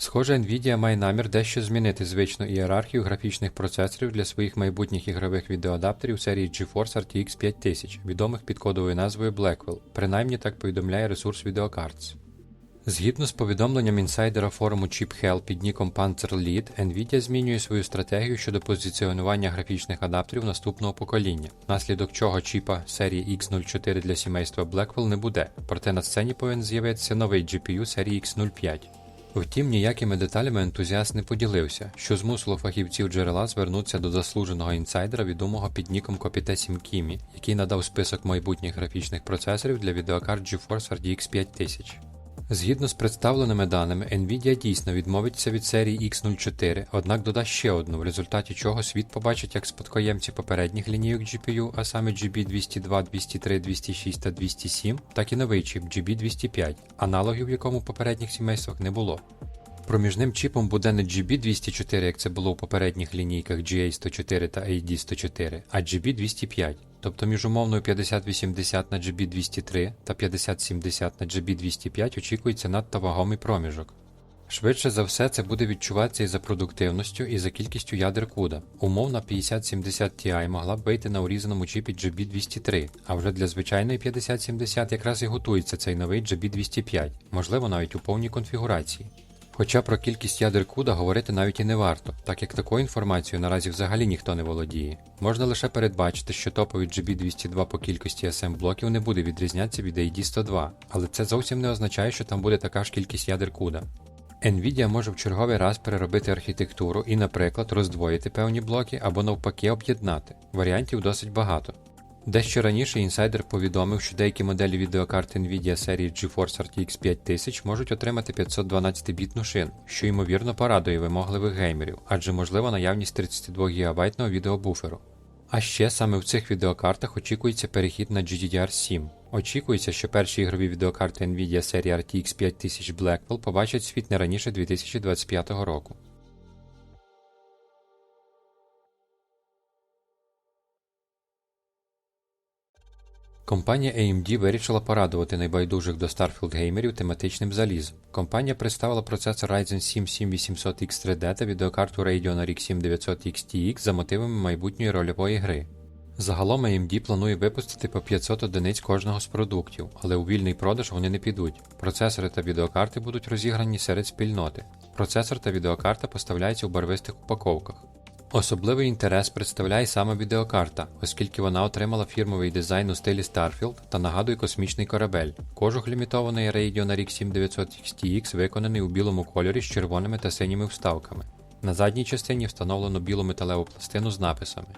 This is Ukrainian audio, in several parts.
Схоже, Nvidia має намір дещо змінити звичну ієрархію графічних процесорів для своїх майбутніх ігрових відеоадаптерів серії GeForce RTX 5000, відомих під кодовою назвою Blackwell, принаймні так повідомляє ресурс Videocards. Згідно з повідомленням інсайдера форуму ChipHell під ніком PanzerLead, Nvidia змінює свою стратегію щодо позиціонування графічних адаптерів наступного покоління, внаслідок чого чіпа серії X04 для сімейства Blackwell не буде, проте на сцені повинен з'явитися новий GPU серії X05. Втім, ніякими деталями ентузіаст не поділився, що змусило фахівців джерела звернутися до заслуженого інсайдера, відомого під ніком Копіте Сімкімі, який надав список майбутніх графічних процесорів для відеокарт GeForce RTX 5000. Згідно з представленими даними, Nvidia дійсно відмовиться від серії X04, однак додасть ще одну, в результаті чого світ побачить як спадкоємці попередніх лінійок GPU, а саме GB202, 203, 206 та 207, так і новий чіп GB205, аналогів в якому в попередніх сімействах не було. Проміжним чіпом буде не GB204, як це було у попередніх лінійках GA104 та AD104, а GB205, тобто між умовною 5080 на GB203 та 5070 на GB205 очікується надто вагомий проміжок. Швидше за все, це буде відчуватися і за продуктивністю, і за кількістю ядер CUDA. Умовна 5070 Ti могла б вийти на урізаному чіпі GB203, а вже для звичайної 5070 якраз і готується цей новий GB205, можливо навіть у повній конфігурації. Хоча про кількість ядер CUDA говорити навіть і не варто, так як такою інформацією наразі взагалі ніхто не володіє. Можна лише передбачити, що топовий GB202 по кількості SM блоків не буде відрізнятися від AD102, але це зовсім не означає, що там буде така ж кількість ядер CUDA. Nvidia може в черговий раз переробити архітектуру і, наприклад, роздвоїти певні блоки або навпаки об'єднати. Варіантів досить багато. Дещо раніше інсайдер повідомив, що деякі моделі відеокарт Nvidia серії GeForce RTX 5000 можуть отримати 512-бітну шину, що ймовірно порадує вимогливих геймерів, адже можлива наявність 32 ГБ відеобуферу. А ще саме в цих відеокартах очікується перехід на GDDR7. Очікується, що перші ігрові відеокарти Nvidia серії RTX 5000 Blackwell побачать світ не раніше 2025 року. Компанія AMD вирішила порадувати найбайдужих до Starfield геймерів тематичним залізом. Компанія представила процесор Ryzen 7 7800X 3D та відеокарту Radeon RX 7900 XTX за мотивами майбутньої рольової гри. Загалом AMD планує випустити по 500 одиниць кожного з продуктів, але у вільний продаж вони не підуть. Процесори та відеокарти будуть розіграні серед спільноти. Процесор та відеокарта поставляються у барвистих упаковках. Особливий інтерес представляє саме відеокарта, оскільки вона отримала фірмовий дизайн у стилі Starfield та нагадує космічний корабель. Кожух лімітованої Radeon RX 7900 XTX виконаний у білому кольорі з червоними та синіми вставками. На задній частині встановлено білу металеву пластину з написами.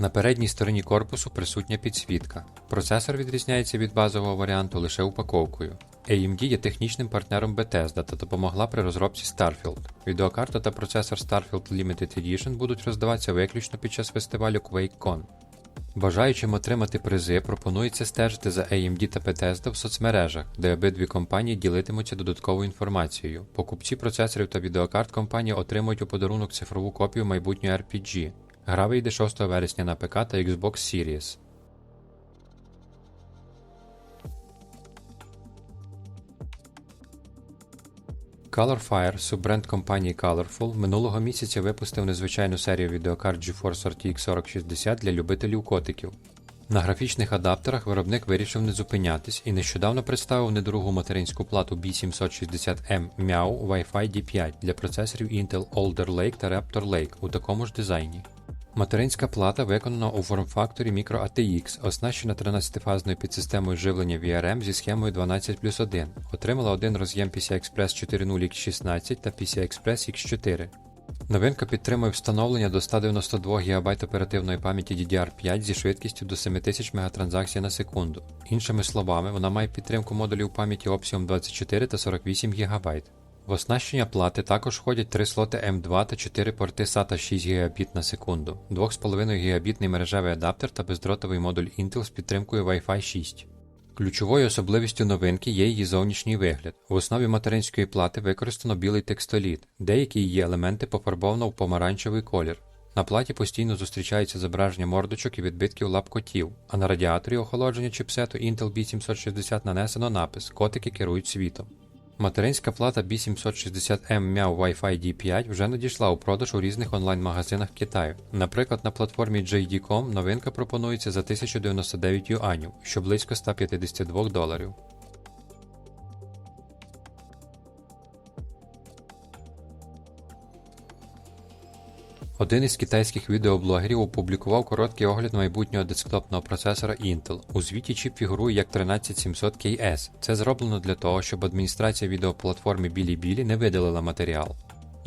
На передній стороні корпусу присутня підсвітка. Процесор відрізняється від базового варіанту лише упаковкою. AMD є технічним партнером Bethesda та допомогла при розробці Starfield. Відеокарта та процесор Starfield Limited Edition будуть роздаватися виключно під час фестивалю QuakeCon. Бажаючим отримати призи, пропонується стежити за AMD та Bethesda в соцмережах, де обидві компанії ділитимуться додатковою інформацією. Покупці процесорів та відеокарт компанії отримують у подарунок цифрову копію майбутньої RPG. Гра вийде 6 вересня на ПК та Xbox Series. Colorfire, суббренд компанії Colorful, минулого місяця випустив незвичайну серію відеокарт GeForce RTX 4060 для любителів котиків. На графічних адаптерах виробник вирішив не зупинятись і нещодавно представив недорогу материнську плату B760M MIAO Wi-Fi D5 для процесорів Intel Alder Lake та Raptor Lake у такому ж дизайні. Материнська плата виконана у форм-факторі Micro ATX, оснащена 13-фазною підсистемою живлення VRM зі схемою 12 плюс 1, отримала один роз'єм PCI-Express 4.0 X16 та PCI-Express X4. Новинка підтримує встановлення до 192 ГБ оперативної пам'яті DDR5 зі швидкістю до 7000 МТ на секунду. Іншими словами, вона має підтримку модулів пам'яті обсягом 24 та 48 ГБ. В оснащення плати також входять 3 слоти М2 та 4 порти SATA 6 Гбіт на секунду, 2,5 Гбітний мережевий адаптер та бездротовий модуль Intel з підтримкою Wi-Fi 6. Ключовою особливістю новинки є її зовнішній вигляд. В основі материнської плати використано білий текстоліт, деякі її елементи пофарбовано в помаранчевий колір. На платі постійно зустрічаються зображення мордочок і відбитків лап котів, а на радіаторі охолодження чипсету Intel B760 нанесено напис Котики керують світом. Материнська плата B760M MIAO Wi-Fi D5 вже надійшла у продаж у різних онлайн-магазинах Китаю. Наприклад, на платформі JD.com новинка пропонується за 1099 юанів, що близько 152 доларів. Один із китайських відеоблогерів опублікував короткий огляд майбутнього десктопного процесора Intel. У звіті чіп фігурує як 13700KS. Це зроблено для того, щоб адміністрація відеоплатформи Bilibili не видалила матеріал.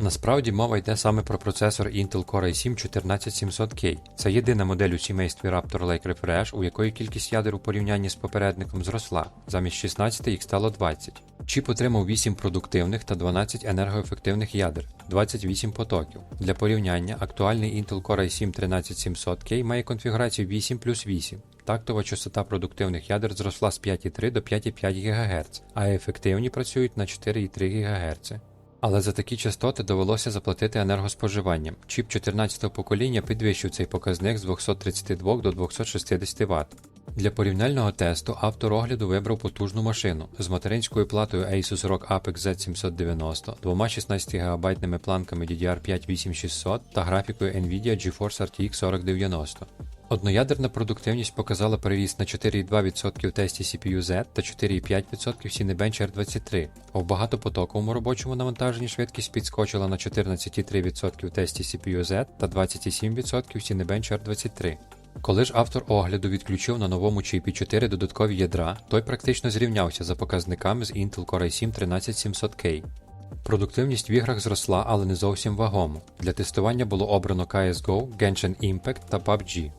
Насправді мова йде саме про процесор Intel Core i7 14700K. Це єдина модель у сімействі Raptor Lake Refresh, у якої кількість ядер у порівнянні з попередником зросла. Замість 16 їх стало 20. Чіп отримав 8 продуктивних та 12 енергоефективних ядер, 28 потоків. Для порівняння, актуальний Intel Core i7 13700K має конфігурацію 8 плюс 8. Тактова частота продуктивних ядер зросла з 5,3 до 5,5 ГГц, а ефективні працюють на 4,3 ГГц. Але за такі частоти довелося заплатити енергоспоживанням. Чіп 14-го покоління підвищив цей показник з 232 до 260 Вт. Для порівняльного тесту автор огляду вибрав потужну машину з материнською платою Asus ROG Apex Z790, двома 16 ГБ планками DDR5 8600 та графікою Nvidia GeForce RTX 4090. Одноядерна продуктивність показала перевіз на 4,2% в тесті CPU-Z та 4,5% в Cinebench R23, а в багатопотоковому робочому навантаженні швидкість підскочила на 14,3% в тесті CPU-Z та 27% в Cinebench R23. Коли ж автор огляду відключив на новому чіпі 4 додаткові ядра, той практично зрівнявся за показниками з Intel Core i7 13700K. Продуктивність в іграх зросла, але не зовсім вагомо. Для тестування було обрано CSGO, Genshin Impact та PUBG.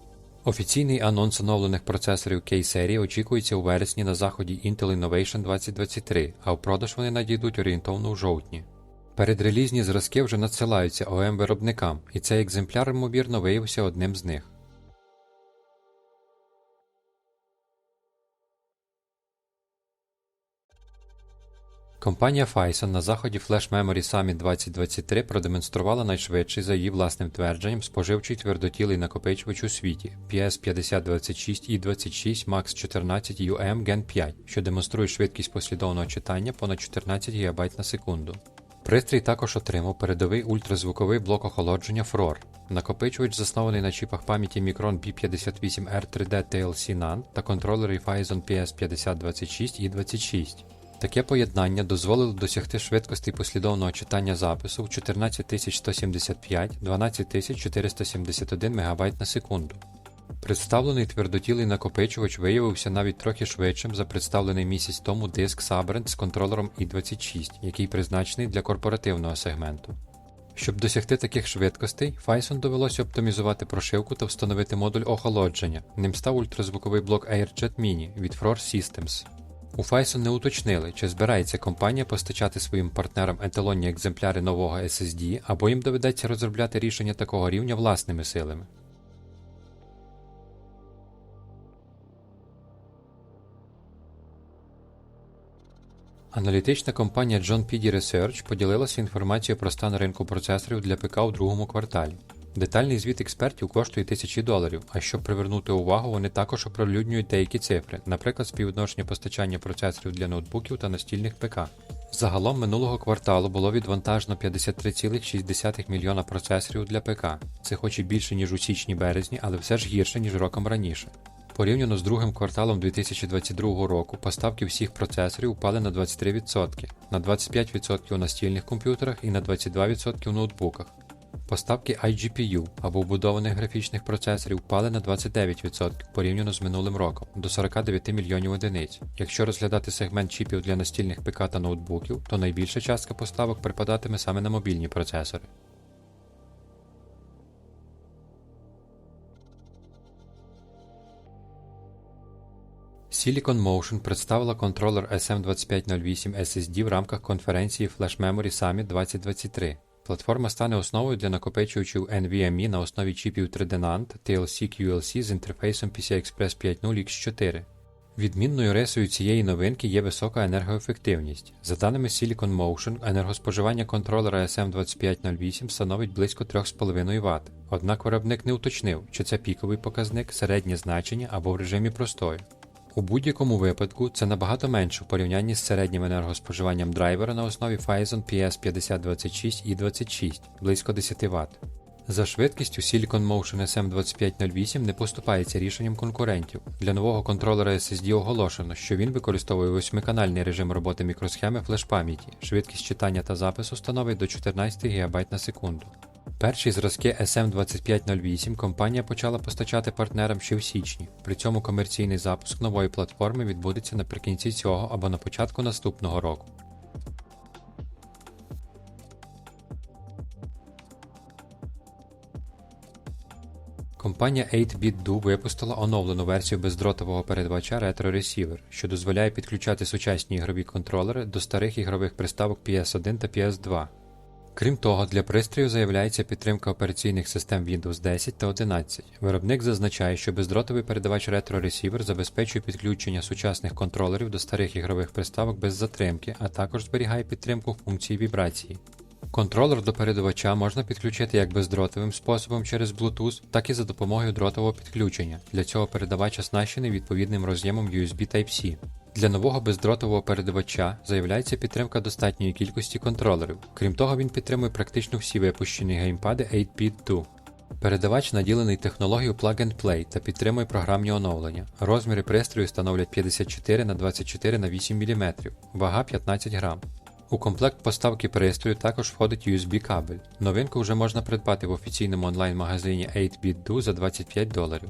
Офіційний анонс оновлених процесорів K-серії очікується у вересні на заході Intel Innovation 2023, а в продаж вони надійдуть орієнтовно у жовтні. Передрелізні зразки вже надсилаються ОМ виробникам, і цей екземпляр, ймовірно, виявився одним з них. Компанія Phison на заході Flash Memory Summit 2023 продемонструвала найшвидший, за її власним твердженням, споживчий твердотілий накопичувач у світі PS5026 i26 Max 14 UM Gen 5, що демонструє швидкість послідовного читання понад 14 ГБ на секунду. Пристрій також отримав передовий ультразвуковий блок охолодження FROR. Накопичувач заснований на чіпах пам'яті Micron B58R 3D TLC NAND та контролери Phison PS5026 i26. Таке поєднання дозволило досягти швидкості послідовного читання запису в 14175 12471 МБ на секунду. Представлений твердотілий накопичувач виявився навіть трохи швидшим за представлений місяць тому диск Sabrent з контролером i26, який призначений для корпоративного сегменту. Щоб досягти таких швидкостей, Phison довелося оптимізувати прошивку та встановити модуль охолодження. Ним став ультразвуковий блок AirJet Mini від FROR Systems. У Phison не уточнили, чи збирається компанія постачати своїм партнерам еталонні екземпляри нового SSD, або їм доведеться розробляти рішення такого рівня власними силами. Аналітична компанія John Piddy Research поділилася інформацією про стан ринку процесорів для ПК у другому кварталі. Детальний звіт експертів коштує тисячі доларів, а щоб привернути увагу, вони також оприлюднюють деякі цифри, наприклад, співвідношення постачання процесорів для ноутбуків та настільних ПК. Загалом минулого кварталу було відвантажено 53,6 мільйона процесорів для ПК. Це хоч і більше, ніж у січні-березні, але все ж гірше, ніж роком раніше. Порівняно з другим кварталом 2022 року поставки всіх процесорів упали на 23%, на 25% у настільних комп'ютерах і на 22% у ноутбуках. Поставки iGPU або вбудованих графічних процесорів впали на 29% порівняно з минулим роком до 49 мільйонів одиниць. Якщо розглядати сегмент чіпів для настільних ПК та ноутбуків, то найбільша частка поставок припадатиме саме на мобільні процесори. Silicon Motion представила контролер SM2508 SSD в рамках конференції Flash Memory Summit 2023. Платформа стане основою для накопичувачів NVMe на основі чіпів 3D NAND TLC QLC з інтерфейсом PCI-Express 5.0 X4. Відмінною рисою цієї новинки є висока енергоефективність. За даними Silicon Motion, енергоспоживання контролера SM2508 становить близько 3,5 Вт. Однак виробник не уточнив, чи це піковий показник, середнє значення або в режимі простою. У будь-якому випадку це набагато менше в порівнянні з середнім енергоспоживанням драйвера на основі Phison PS5026 і 26 близько 10 Вт. За швидкістю Silicon Motion SM2508 не поступається рішенням конкурентів. Для нового контролера SSD оголошено, що він використовує восьмиканальний режим роботи мікросхеми флеш-пам'яті. Швидкість читання та запису становить до 14 ГБ на секунду. Перші зразки SM2508 компанія почала постачати партнерам ще в січні. При цьому комерційний запуск нової платформи відбудеться наприкінці цього або на початку наступного року. Компанія 8BitDo випустила оновлену версію бездротового передавача Retro Receiver, що дозволяє підключати сучасні ігрові контролери до старих ігрових приставок PS1 та PS2. Крім того, для пристрою заявляється підтримка операційних систем Windows 10 та 11. Виробник зазначає, що бездротовий передавач Retro Receiver забезпечує підключення сучасних контролерів до старих ігрових приставок без затримки, а також зберігає підтримку функції вібрації. Контролер до передавача можна підключити як бездротовим способом через Bluetooth, так і за допомогою дротового підключення. Для цього передавач оснащений відповідним роз'ємом USB Type-C. Для нового бездротового передавача заявляється підтримка достатньої кількості контролерів. Крім того, він підтримує практично всі випущені геймпади 8-bit-2. Передавач наділений технологією Plug and Play та підтримує програмні оновлення. Розміри пристрою становлять 54 на 24 на 8 мм, вага 15 грам. У комплект поставки пристрою також входить USB-кабель. Новинку вже можна придбати в офіційному онлайн-магазині 8BitDo за 25 доларів.